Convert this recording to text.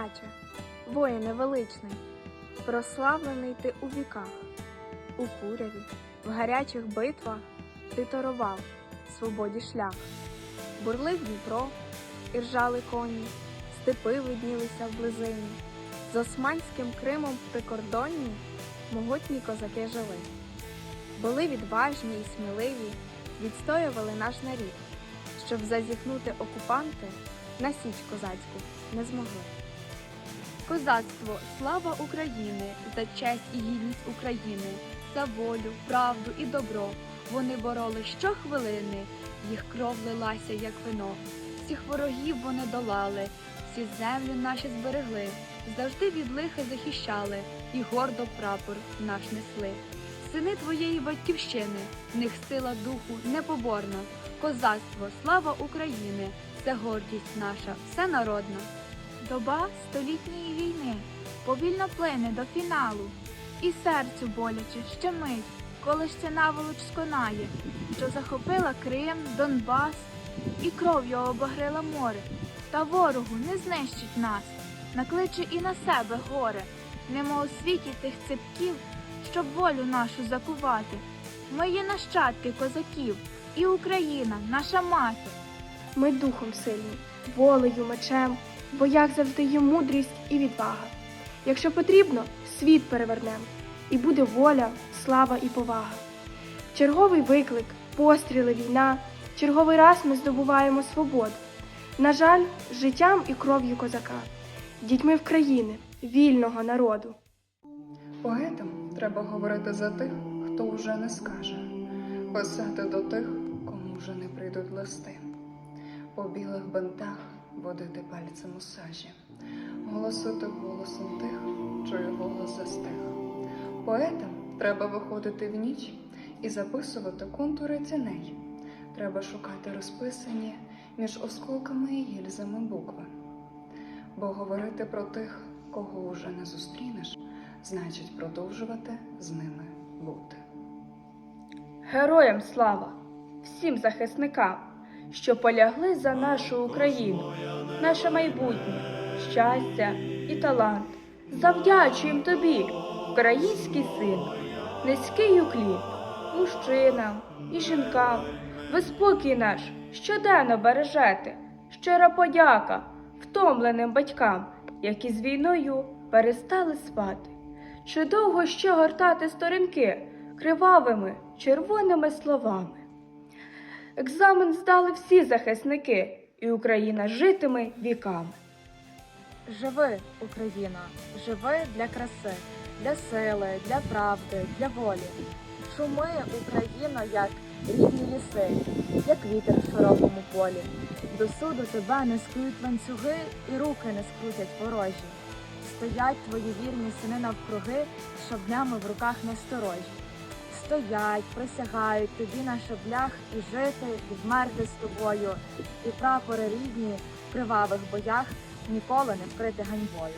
Козаче, воїне величний, прославлений ти у віках, у куряві, в гарячих битвах ти торував свободі шлях, бурлив Дніпро, і ржали коні, степи виділися в близині. З Османським Кримом в прикордонні могутні козаки жили. Були відважні і сміливі, відстоювали наш нарід, щоб зазіхнути окупанти на січ козацьку не змогли. Козацтво, слава України, за честь і гідність України, за волю, правду і добро. Вони бороли щохвилини, їх кров лилася, як вино. Всіх ворогів вони долали, всі землю наші зберегли, завжди від лиха захищали і гордо прапор наш несли. Сини твоєї батьківщини, в них сила духу непоборна. Козацтво, слава України, це гордість наша, всенародна. Доба столітньої війни повільно плине до фіналу, і серцю боляче ще мить, коли ще наволоч сконає, що захопила Крим, Донбас і кров'ю обогрила море. Та ворогу не знищить нас, накличе і на себе горе, нема у світі тих ципків, щоб волю нашу закувати. Ми є нащадки козаків, і Україна, наша мати. Ми духом сильні, волею, мечем, в боях завжди є мудрість і відвага. Якщо потрібно, світ перевернем, і буде воля, слава і повага. Черговий виклик, постріли, війна, черговий раз ми здобуваємо свободу. На жаль, життям і кров'ю козака, дітьми в країни, вільного народу. Поетам треба говорити за тих, хто вже не скаже, писати до тих, кому вже не прийдуть листи, по білих бентах водити пальцем у сажі, голосити голосом тих, чий голос застиг. Поетам треба виходити в ніч і записувати контури тіней. Треба шукати розписані між осколками і гільзами букви. Бо говорити про тих, кого уже не зустрінеш, значить продовжувати з ними бути. Героям слава, всім захисникам, що полягли за нашу Україну, наше майбутнє, щастя і талант. Завдячуємо тобі, український син, низький уклін, мужчинам і жінкам, ви спокій наш щоденно бережете, щира подяка втомленим батькам, які з війною перестали спати. Чи довго ще гортати сторінки кривавими червоними словами? Екзамен здали всі захисники, і Україна житиме віками. Живи, Україна, живи для краси, для сили, для правди, для волі. Шуми, Україно, як рідні ліси, як вітер в широкому полі. До суду тебе не скують ланцюги і руки не скрутять ворожі. Стоять твої вірні сини навкруги, шаблями в руках насторожі. Стоять, присягають тобі на шаблях і жити, і вмерти з тобою, і прапори рідні в кривавих боях ніколи не вкрити ганьбою.